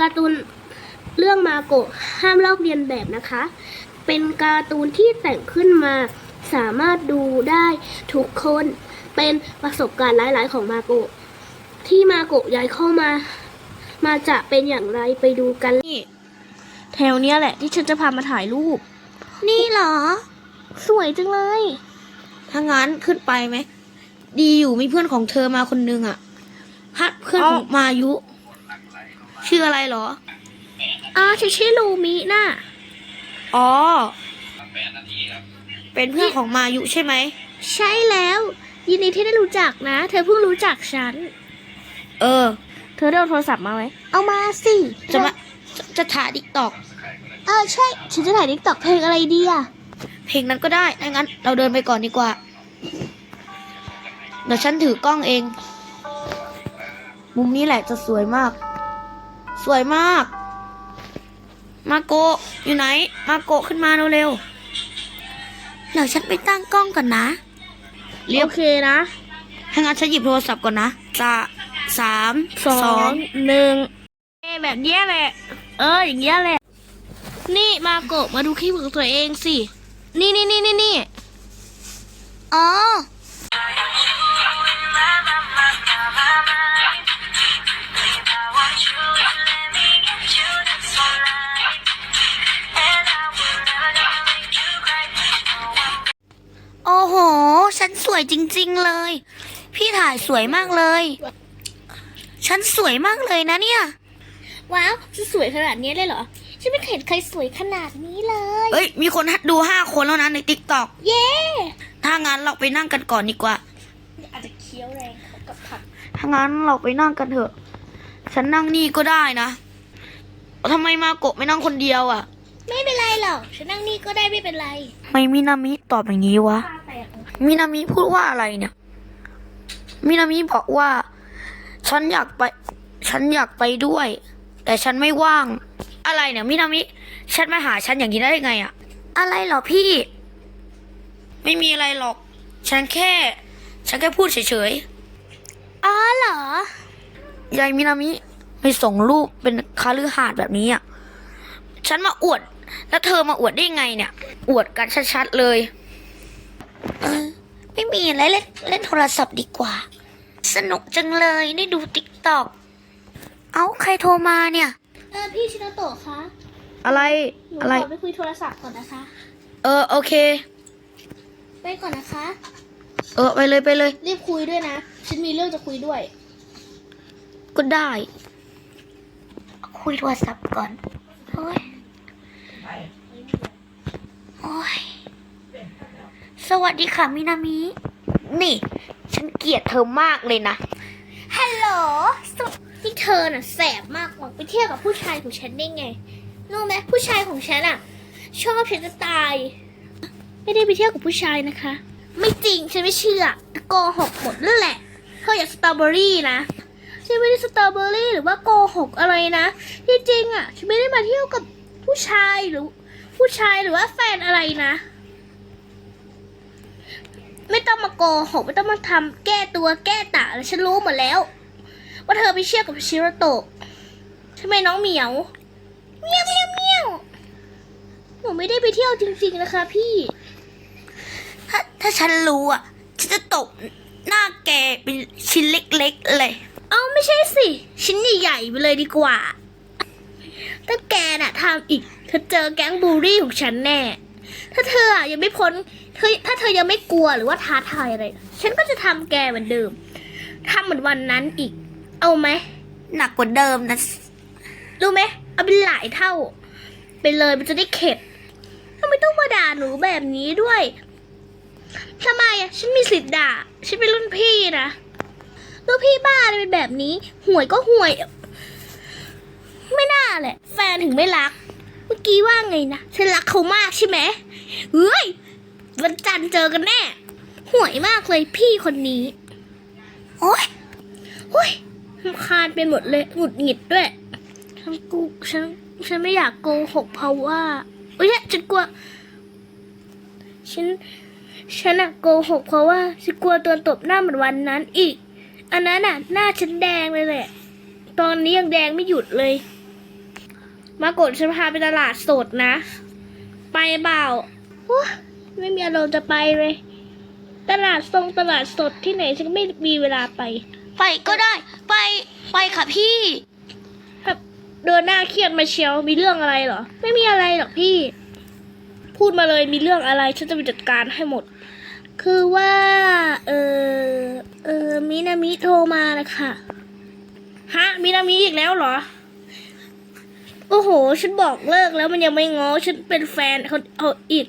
การ์ตูนเรื่องมาโกะห้ามลอกเลียนแบบนะคะ เป็นการ์ตูนที่แต่งขึ้นมาสามารถดูได้ทุกคนเป็นประสบการณ์หลาย ๆ ของมาโกะที่มาโกะย้ายเข้ามา มาจะเป็นอย่างไรไปดูกันนี่แถวเนี้ยแหละที่ฉันจะพามาถ่ายรูป นี่เหรอ สวยจังเลย ถ้างั้นขึ้นไปไหม ดีอยู่มีเพื่อนของเธอมาคนนึงอะฮัดเพื่อนของมายุ ชื่ออะไรเหรออ่าฉันชื่อลูมิน่ะ อ๋อ เป็นเพื่อนของมายุใช่ไหม ใช่แล้ว ยินดีที่ได้รู้จักนะ เธอเพิ่งรู้จักฉัน เออ เธอได้เอาโทรศัพท์มาไหม เอามาสิ จะมาจะจะถ่ายดิกตอก เออใช่ ฉันจะถ่ายทิกตอกเพลงอะไรดีอะเพลงนั้นก็ได้ถ้างั้น เราเดินไปก่อนดีกว่า เดี๋ยวฉันถือกล้องเอง มุมนี้แหละจะสวยมาก สวยมาก มาโกะอยู่ไหน มาโกะขึ้นมาเร็วๆเดี๋ยวฉันไปตั้งกล้องก่อนนะ เรียบโอเคนะถ้างั้นฉันหยิบโทรศัพท์ก่อนนะจะสามสองหนึ่งเอ้แบบเนี้ยแหละ เอออย่างเงี้ยแหละ นี่มาโกะมาดูคลิปของตัวเองสิ นี่นี่นี่นี่นี่อ๋อ โอ้โห ฉันสวยจริง ๆ เลย พี่ถ่ายสวยมากเลย ฉันสวยมากเลยนะเนี่ย ว้าวจะสวยขนาดนี้เลยเหรอ ฉันไม่เคยเห็นใครสวยขนาดนี้เลย เอ้ย มีคนดูห้าคนแล้วนะในติ๊กต็อกเย้ถ้างั้นเราไปนั่งกันก่อนดีกว่า อาจจะเคี้ยวแรงเขากับผัก ถ้างั้นเราไปนั่งกันเถอะ ฉันนั่งนี่ก็ได้นะทำไมมาโกะไม่นั่งคนเดียวอะ ไม่เป็นไรหรอก ฉันนั่งนี่ก็ได้ไม่เป็นไรไม่มินามิตอบอย่างนี้วะตาแตกมินามิพูดว่าอะไรเนี่ย มินามิบอกว่า ฉันอยากไป ฉันอยากไปด้วย แต่ฉันไม่ว่าง อะไรเนี่ย มินามิ ฉันมาหาฉันอย่างนี้ได้ไงอะอะไรเหรอพี่ ไม่มีอะไรหรอก ฉันแค่ ฉันแค่พูดเฉยอ๋อเหรอๆ ยายมินามิไม่ส่งรูปเป็นคาลือหาดแบบนี้อะ ฉันมาอวด แล้วเธอมาอวดได้ไงเนี่ย อวดกันชัดๆเลยเออไม่มีอะไรเล่นเล่นโทรศัพท์ดีกว่า สนุกจังเลยได้ดูติ๊กต็อกเอ้าใครโทรมาเนี่ย เออพี่ชินโตะคะอะไรหนูอะไร ขอไปคุยโทรศัพท์ก่อนนะคะ เออโอเค ไปก่อนนะคะ เออไปเลยไปเลย รีบคุยด้วยนะ ฉันมีเรื่องจะคุยด้วย ก็ได้ คุยโทรศัพท์ก่อน โอ้ย โอ้ย สวัสดีค่ะมินามิ นี่ ฉันเกลียดเธอมากเลยนะ ฮัลโหลสุดที่เธอน่ะแสบมากหวังไปเที่ยวกับผู้ชายของฉันได้ไง รู้ไหมผู้ชายของฉันอะ ชอบฉันจะตาย ไม่ได้ไปเที่ยวกับผู้ชายนะคะ ไม่จริงฉันไม่เชื่อโกหกหมดนั่นแหละเธออยากสตรอเบอรี่นะ ฉันไม่ได้สตรอเบอรี่หรือว่าโกหกอะไรนะ ที่จริงอะฉันไม่ได้มาเที่ยวกับผู้ชายหรือ ผู้ชายหรือว่าแฟนอะไรนะ ไม่ต้องมาโกหกไม่ต้องมาทำแก้ตัวแก้ต่างแล้วฉันรู้หมดแล้ว ว่าเธอไปเชี่ยวกับชิโรโตะทำไมน้องเหมียวเมียวเมียวเมียวหนูไม่ได้ไปเที่ยวจริง ๆ นะคะ พี่ ถ้าถ้าฉันรู้อะ ฉันจะตบหน้าแกเป็นชิ้นเล็ก ๆ เลย เอาไม่ใช่สิ ชิ้นใหญ่ๆไปเลยดีกว่า ถ้าแกน่ะทำอีก เธอเจอแก๊งบูลลี่ของฉันแน่ ถ้าเธออะยังไม่พ้นเธอถ้าเธอยังไม่กลัวหรือว่าท้าทายอะไร ฉันก็จะทำแกเหมือนเดิมทำเหมือนวันนั้นอีก เอาไหม หนักกว่าเดิมนะ รู้ไหม เอาเป็นหลายเท่า ไปเลยมันจะได้เข็ดทำไมต้องมาด่าหนูแบบนี้ด้วยทำไมอะฉันมีสิทธิ์ด่า ฉันเป็นรุ่นพี่นะ รุ่นพี่บ้าอะไรเป็นแบบนี้ ห่วยก็ห่วย ไม่น่าแหละ แฟนถึงไม่รัก เมื่อกี้ว่าไงนะฉันรักเขามากใช่ไหมเฮ้ยวันจันทร์เจอกันแน่ ห่วยมากเลยพี่คนนี้ โอ๊ยเฮ้ยรำคาญไปหมดเลยหงุดหงิดด้วยฉันกูฉันฉันไม่อยากโกหกเพราะว่าเอ้ยฉันกลัวฉันฉันอะโกหกเพราะว่าฉันกลัวโดนตบหน้าเหมือนวันนั้นอีก อันนั้นอะหน้าฉันแดงเลยแหละ ตอนนี้ยังแดงไม่หยุดเลย มากดฉันพาไปตลาดสดนะ ไปเปล่าไม่มีอารมณ์จะไปเลย ตลาดทรงตลาดสดที่ไหนฉันไม่มีเวลาไป ไปก็ได้ ไปไปค่ะพี่เดินหน้าเครียดมาเชียวมีเรื่องอะไรเหรอ ไม่มีอะไรหรอกพี่ พูดมาเลยมีเรื่องอะไร ฉันจะไปจัดการให้หมด คือว่า เออเออมินามิโทรมานะคะฮะมินามิอีกแล้วเหรอ โอ้โห ฉันบอกเลิกแล้วมันยังไม่ง้อฉันเป็นแฟนเขาเอาอีก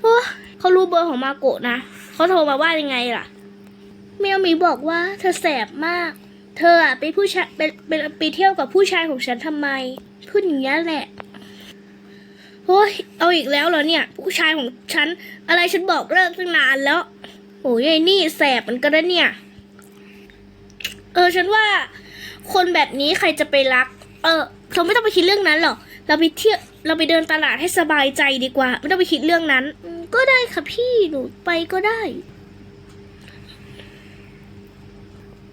โอ้เขารู้เบอร์ของมาโกะนะเขาโทรมาว่ายังไงล่ะเมินามิบอกว่าเธอแสบมาก เธออะไปผู้ชายไปไปไปเที่ยวกับผู้ชายของฉันทำไมพูดอย่างนี้แหละ โอ้ย เอาอีกแล้วเหรอเนี่ย ผู้ชายของฉัน อะไรฉันบอกเลิกตั้งนานแล้ว โอ้ยไอ้นี่แสบมันก็ได้เนี่ย เออฉันว่า คนแบบนี้ใครจะไปรัก เออเราไม่ต้องไปคิดเรื่องนั้นหรอก เราไปเที่ยว เราไปเดินตลาดให้สบายใจดีกว่า ไม่ต้องไปคิดเรื่องนั้นอืมก็ได้ค่ะพี่หนูไปก็ได้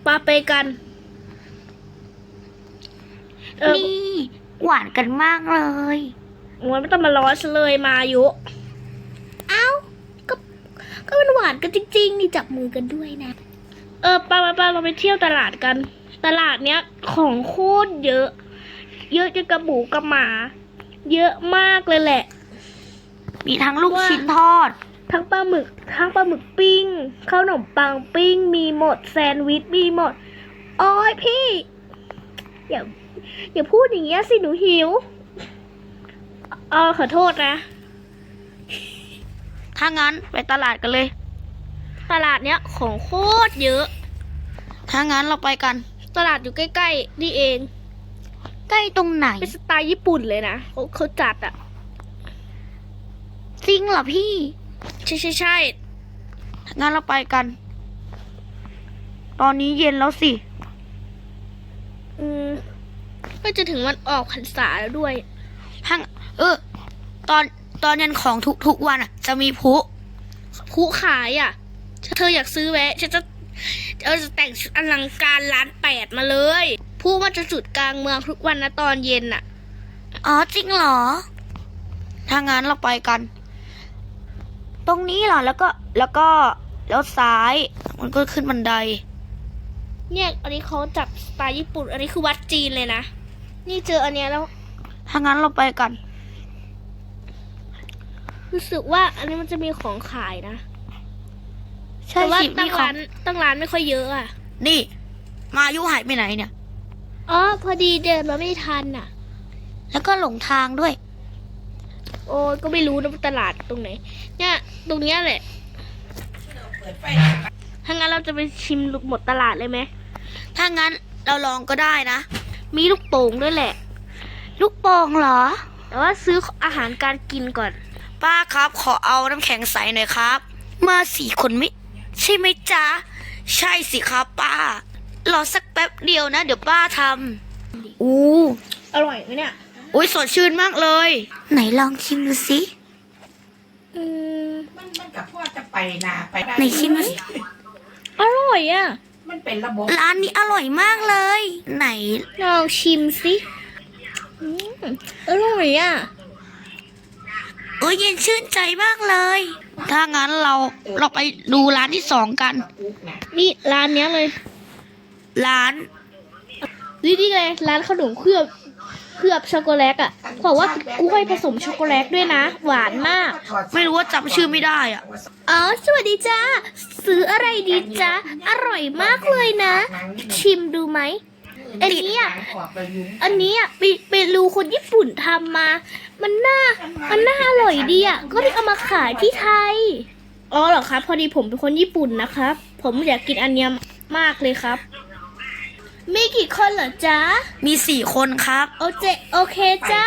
ปาไปกันเออนี่ หวานกันมากเลย มันไม่ต้องมาล้อฉันเลยมายุเอ้าก็ก็มันหวานกันจริง ๆ นี่จับมือกันด้วยนะ เออป้าป้าป้าเราไปเที่ยวตลาดกัน ตลาดเนี้ยของโคตรเยอะ เยอะจนกระหมูกระหมา เยอะมากเลยแหละ มีทั้งลูกว่าชิ้นทอด ทั้งปลาหมึก ทั้งปลาหมึกปิ้งข้าวหนมปังปิ้ง มีหมดแซนด์วิชมีหมดโอ้ยพี่อย่าอย่าพูดอย่างเงี้ยสิหนูหิว เออขอโทษนะ ถ้างั้นไปตลาดกันเลย ตลาดเนี้ยของโคตรเยอะ ถ้างั้นเราไปกัน ตลาดอยู่ใกล้ๆนี่เอง ใกล้ตรงไหน เป็นสไตล์ญี่ปุ่นเลยนะเขาเขาจัดอะจริงเหรอพี่ ใช่ใช่ใช่ถ้างั้นเราไปกัน ตอนนี้เย็นแล้วสิ อืมก็จะถึงวันออกพรรษาแล้วด้วยถ้า เออ ตอนตอนเย็นของทุกทุกวันอะ จะมีพลุผู้ขายอะเธออยากซื้อแวะฉันจะเออจะแต่งชุดอลังการร้านแปดมาเลย ผู้มันจะจุดกลางเมืองทุกวันนะตอนเย็นอะ อ๋อจริงเหรอ ถ้างั้นเราไปกัน ตรงนี้เหรอแล้วก็แล้วก็แล้วซ้าย มันก็ขึ้นบันได เนี่ยอันนี้เขาจัดสไตล์ญี่ปุ่น อันนี้คือวัดจีนเลยนะ นี่เจออันเนี้ยแล้ว ถ้างั้นเราไปกัน รู้สึกว่าอันนี้มันจะมีของขายนะใช่แต่ว่าสิตั้มีงขอร้างนตั้งร้านไม่ค่อยเยอะอะนี่ มายุหายไปไหนเนี่ย อ๋อพอดีเดินมาไม่ทันอะ แล้วก็หลงทางด้วย โอ้ยก็ไม่รู้นะว่าตลาดตรงไหน เนี่ย ตรงเนี้ยแหละถ้างั้นเราจะไปชิมหมดตลาดเลยไหมถ้างั้นเราลองก็ได้นะ มีลูกโป่งด้วยแหละ ลูกโป่งเหรอ แต่ว่าซื้ออาหารการกินก่อน ป้าครับขอเอาน้ำแข็งใสหน่อยครับ มาสี่คนไม่ใช่ไหมจ๊ะ ใช่สิครับป้า รอสักแป๊บเดียวนะ เดี๋ยวป้าทำอู้อร่อยไหมเนี่ย อุ้ยสดชื่นมากเลย ไหนลองชิมดูสิอืมมันมันกับพ่อจะไปนาไปด้ไหนชิมดูสิอร่อยอะ มันเป็นระบบร้านนี้อร่อยมากเลย ไหนลองชิมสิอืมอร่อยอะ เอ้ยเย็นชื่นใจมากเลย ถ้างั้นเราเราไปดูร้านที่สองกันปุ๊กนะนี่ร้านเนี้ยเลย ร้านนี่นี่เลยร้านขนมเคลือบเคลือบช็อกโกแลตอะบอกว่ากล้วยผสมช็อกโกแลตด้วยนะ หวานมาก ไม่รู้ว่าจำชื่อไม่ได้อะอ๋อสวัสดีจ้าซื้ออะไรดีจ้าอร่อยมากเลยนะ ชิมดูไหม อันนี้อะอันนี้อะไปไปรูคนญี่ปุ่นทำมา มันน่า มันน่าอร่อยดีอะ ก็เลยเอามาขายที่ไทย อ๋อเหรอครับ พอดีผมเป็นคนญี่ปุ่นนะครับ ผมอยากกินอันเนี้ยมากเลยครับ มีกี่คนเหรอจ๊ะ มีสี่คนครับ โอเจโอเคจ้า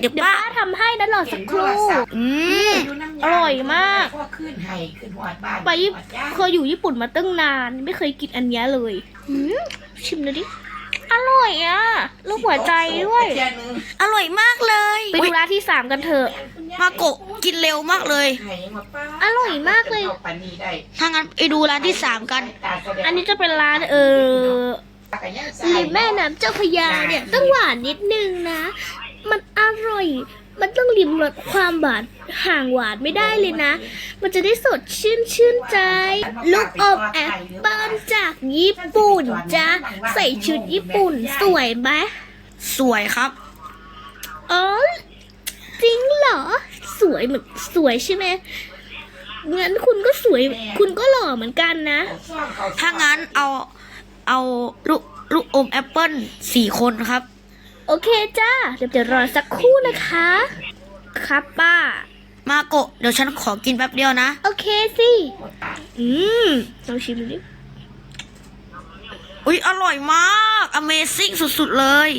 เดี๋ยวเดี๋ยวป้าป้าทำให้นะรอสักครู่อืมอร่อยมากพ่อขึ้นให้ขึ้นหัวบ้านไปญี่หัวจ้าเคยอยู่ญี่ปุ่นมาตั้งนาน ไม่เคยกินอันเนี้ยเลยอืมชิมหน่อยดิ อร่อยอะลูกหัวใจด้วยเจ้าหนึ่งอร่อยมากเลยไปดูร้านที่สามกันเถอะ มาโกะกินเร็วมากเลยให้มาป้าอร่อยมากเลยอปานนี้ได้ถ้างั้นไปดูร้านที่สามกันตาแสดงอันนี้จะเป็นร้านเออริมแม่น้ำเจ้าพระยาเนี่ยต้องหวานนิดนึงนะ มันอร่อย มันต้องริมรสความหวานห่างหวานไม่ได้เลยนะ มันจะได้สดชื่นชื่นใจ ลูกอมแอปเปิ้ลจากญี่ปุ่นจ้ะใส่ชุดญี่ปุ่นสวยไหมสวยครับอ๋อจริงเหรอ สวยเหมือนสวยใช่ไหมงั้นคุณก็สวย คุณก็หล่อเหมือนกันนะ ถ้างั้นเอาเอาลูกลูกอมแอปเปิ้ลสี่คนครับ โอเคจ้าเดี๋ยวจะรอสักครู่นะคะ ครับป้า มาโกะเดี๋ยวฉันขอกินแป๊บเดียวนะ โอเคสิ อืมลองชิมดูดิอุ๊ย อร่อยมาก Amazing สุดๆเลย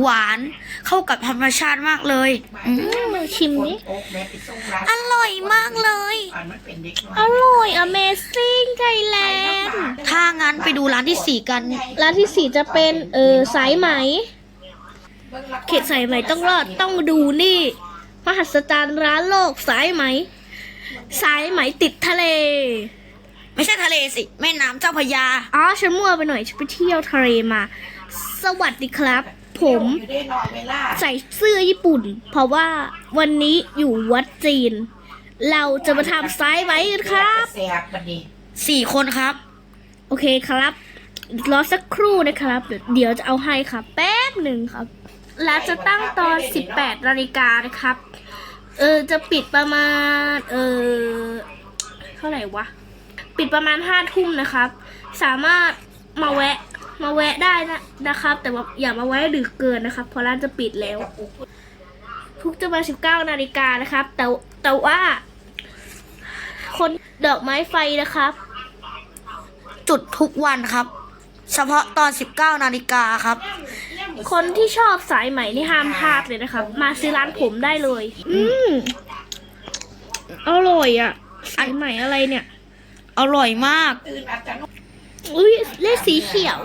หวานเข้ากับธรรมชาติมากเลยอืมลองชิมดิอร่อยมากเลย อร่อย Amazing Thailand ถ้างั้นไปดูร้านที่สี่กัน ร้านที่สี่จะเป็นเออสายไหม เขตสายไหมต้องรอดต้องมาดูนี่มหัศจรรย์ร้านโลกสายไหม สายไหมติดทะเล ไม่ใช่ทะเลสิ แม่น้ำเจ้าพระยา อ๋อฉันมั่วไปหน่อยฉันไปเที่ยวทะเลมา สวัสดีครับ ผมอยู่ได้นอนเวลาใส่เสื้อญี่ปุ่น เพราะว่าวันนี้อยู่วัดจีน เราจะมาทำสายไหมกันครับแสบบัดนี้สี่คนครับ โอเคครับ รอสักครู่นะครับ เดี๋ยวเดี๋ยวจะเอาให้ครับ แป๊บหนึ่งครับ ร้านจะตั้งตอน 18นาฬิกานะครับ เออจะปิดประมาณ เออเท่าไหร่วะ ปิดประมาณห้าทุ่มนะครับ สามารถมาแวะมาแวะได้นะนะครับ แต่ว่าอย่ามาแวะดึกเกินนะครับเพราะร้านจะปิดแล้วทุกจะมา19นาฬิกานะครับ แต่แต่ว่า คนดอกไม้ไฟนะครับ จุดทุกวันครับ เฉพาะตอน 19 นาฬิกาครับ คนที่ชอบสายไหมนี่ห้ามพลาดเลยนะครับ มาซื้อร้านผมได้เลย อืมอร่อยอะสายไหมอะไรเนี่ย อร่อยมากตื่นอาจจะนุ่มอุ้ยเลขสีเขียว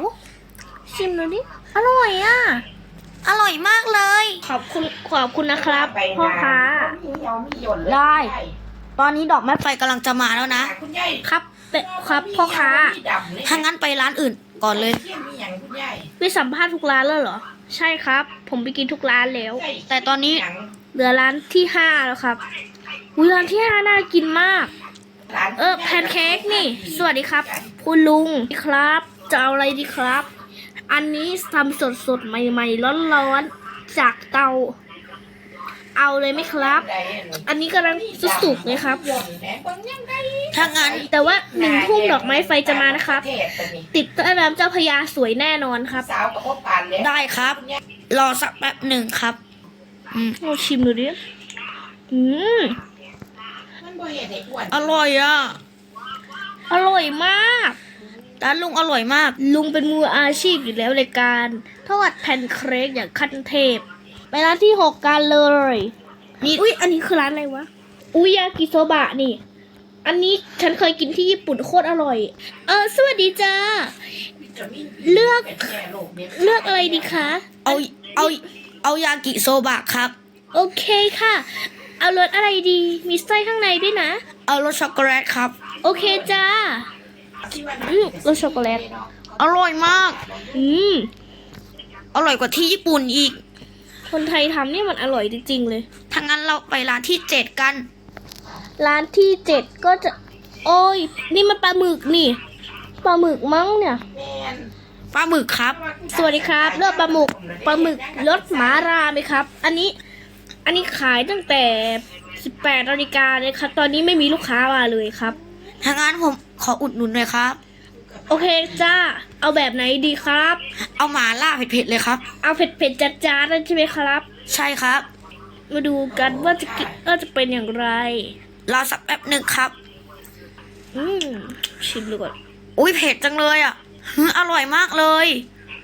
ชิมดูดิ อร่อยอะ อร่อยมากเลย ขอบคุณขอบคุณนะครับไปพ่อค้ามีเหี่ยวมีหย่นเลยได้ ตอนนี้ดอกไม้ไฟกำลังจะมาแล้วนะคุณยายครับเป็ดครับพ่อค้ามีดำเลยถ้างั้นไปร้านอื่น ก่อนเลยเที่ยงมีอย่างคุณยายไปสัมภาษณ์ทุกร้านแล้วเหรอ ใช่ครับ ผมไปกินทุกร้านแล้ว แต่ตอนนี้หยังเหลือร้านที่ห้าแล้วครับอุ้ยร้านที่ห้าน่ากินมาก ร้านเออแพนเค้กนี่ สวัสดีครับ คุณลุงครับ จะเอาอะไรดีครับ อันนี้ทำสดสดๆใหม่ๆร้อนๆจากเตา เอาเลยไหมครับอันนี้กำลังสุกๆเลยครับหย่นแหน่เบิ่งยังไง ถ้างั้นแต่ว่าหนึ่งทุ่มดอกไม้ไฟจะมานะครับเทศตัวนี้ติดใต้น้ำเจ้าพระยาสวยแน่นอนครับสาวกับพ่อปานเลยได้ครับ รอสักแป๊บหนึ่งครับอืมเราชิมดูดิอืมมันบ่เห็นไอ้อ้วนอร่อยอะ อร่อยมากร้านลุงอร่อยมาก ลุงเป็นมืออาชีพอยู่แล้วในการทอดแผ่นเค้กอย่างขั้นเทพ ไปร้านที่หกกันเลยนี่อุ้ยอันนี้คือร้านอะไรวะ อุยากิโซบะนี่ อันนี้ฉันเคยกินที่ญี่ปุ่นโคตรอร่อย เออสวัสดีจ้า เลือก เลือกอะไรดีคะ เอาเอาเอายากิโซบะครับ โอเคค่ะ เอารสอะไรดี มีไส้ข้างในด้วยนะ เอารสช็อกโกแลตครับ โอเคจ้า อืมรสช็อกโกแลต อร่อยมาก อืม อร่อยกว่าที่ญี่ปุ่นอีก คนไทยทำนี่มันอร่อยจริงๆเลย ถ้างั้นเราไปร้านที่เจ็ดกัน ร้านที่เจ็ดก็จะ โอ้ย นี่มันปลาหมึกนี่ปลาหมึกมั้งเนี่ย ปลาหมึกครับ สวัสดีครับ เลือกปลาหมึกปลาหมึกรสหมาราไหมครับ อันนี้ อันนี้ขายตั้งแต่ 18นาฬิกาเลยครับ ตอนนี้ไม่มีลูกค้ามาเลยครับถ้างั้นผมขออุดหนุนหน่อยครับ โอเคจ้า เอาแบบไหนดีครับ เอาหมาล่าเผ็ดๆเลยครับ เอาเผ็ดเผ็ดๆจัดจ้านๆใช่ไหมครับ ใช่ครับ มาดูกันว่าจะกิว่าจะเป็นอย่างไร รอสักแป๊บหนึ่งครับ อืมชิมดูก่อนอุ้ยเผ็ดจังเลยอะหืออร่อยมากเลย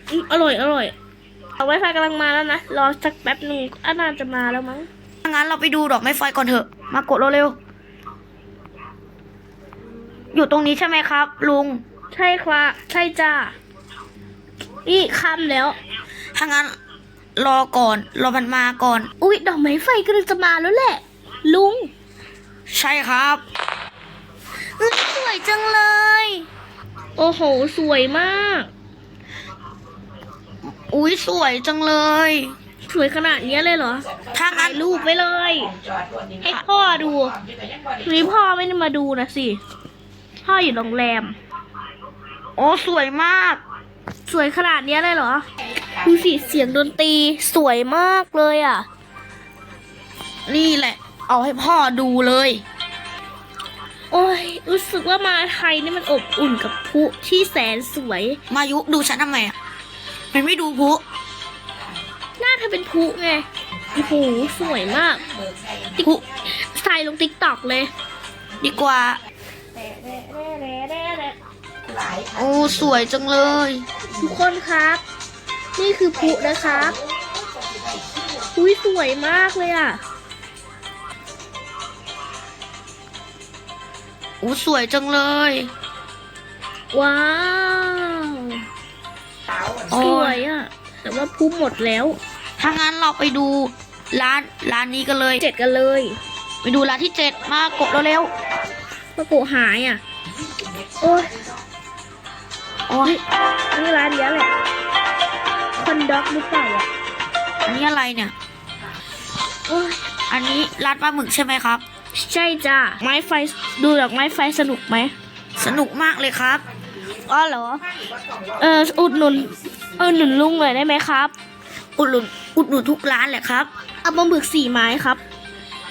อืมอร่อยอร่อย เอาไว้ไฟกำลังมาแล้วนะ รอสักแป๊บหนึ่งอาน่าจะมาแล้วมั้ง ถ้างั้นเราไปดูดอกไม้ไฟก่อนเถอะ มากดเร็วๆอยู่ตรงนี้ใช่ไหมครับ ลุง ใช่ครับใช่จ้านี่ค่ำแล้ว ถ้างั้นรอก่อน รอมันมาก่อน อุ๊ยดอกไม้ไฟกำลังจะมาแล้วแหละ ลุง ใช่ครับเอ้ยสวยจังเลย โอ้โห สวยมาก อุ้ยสวยจังเลย สวยขนาดเนี้ยเลยเหรอถ้าถ่างั้ยนรูปไว้เลยจอดรถนี่ให้พ่อดูนี่พ่อไม่ได้มาดูนะสิ พ่ออยู่โรงแรม โอ้สวยมาก สวยขนาดเนี้ยเลยเหรอ ดูสิเสียงดนตรีสวยมากเลยอะ นี่แหละ เอาให้พ่อดูเลย โอ้ย รู้สึกว่ามาไทยนี่มันอบอุ่นกับพลุที่แสนสวย มายุดูฉันทำไมอะ มันไม่ดูพลุหน้าเธอเป็นพลุไงโอ้โหสวยมากพลุใส่ลงติ๊กตอกเลย ดีกว่าหลายโอ้ สวยจังเลย ทุกคนครับ นี่คือพลุนะครับ อุ้ยสวยมากเลยอะ อ้สวยจังเลย ว้าวเตาโอ้สวยอะ แต่ว่าพลุหมดแล้วถ้างั้นเราไปดูร้านร้านนี้กันเลย เจ็ดกันเลย ไปดูร้านที่เจ็ดมากดเร็วปรากฏหายอะ โอ้ยๆโอ้ยนี่ร้านเนี้ยแหละคอนด็อกหรือเปล่าอะอันนี้อะไรเนี่ย โอ้ยอันนี้ร้านปลาหมึกใช่ไหมครับ ใช่จ้ะไม้ไฟดูดอกไม้ไฟสนุกไหม สนุกมากเลยครับ อ๋อเหรอ เอออุดหนุนเออหนุนลุงหน่อยได้ไหมครับ อุดหนุนอุดหนุนทุกร้านแหละครับ เอาปลาหมึกสี่ไม้ครับ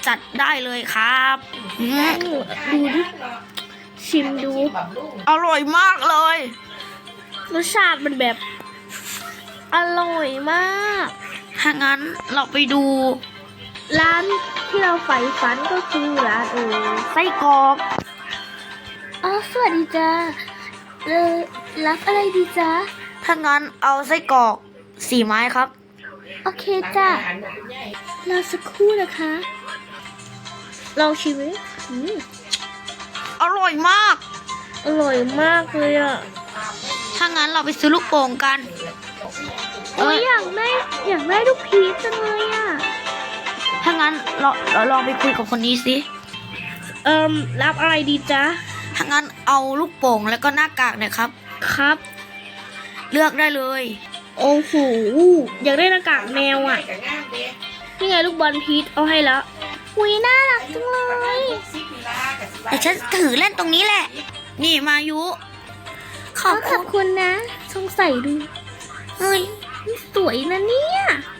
จัดได้เลยครับอืมดูดิชิมดูบำรุงอร่อยมากเลย รสชาติมันแบบ อร่อยมาก ถ้างั้นเราไปดู ร้าน ที่เราใฝ่ฝันก็คือร้านเออไส้กรอกอ๋อสวัสดีจ้าเออรับอะไรดีจ้าถ้างั้นเอาไส้กรอกสี่ไม้ครับ โอเคจ้าอาหารแบบใหญ่รอสักครู่นะคะ ลองชิมไหมอืมอร่อยมาก อร่อยมากเลยอะ ถ้างั้นเราไปซื้อลูกโป่งกัน โอ้ยอยากได้อยากได้ลูกพีชจังเลยอะถ้า งั้นเราเราลองไปคุยกับคนนี้สิเอิมรับอะไรดีจ๊ะถ้างั้นเอาลูกโป่งแล้วก็หน้ากากเนี่ยครับ ครับ เลือกได้เลย โอ้โหอยากได้หน้ากากแมวอะกับงามเด้นี่ไงลูกบอลพีชเอาให้แล้วหุยน่ารักจังเลยสิบเวลากับสิบแต่ฉันถือเล่นตรงนี้แหละ นี่มายุ ขอบขคุอบณคุณนะ สงสัยดู เฮ้ย สวยนะเนี่ยอ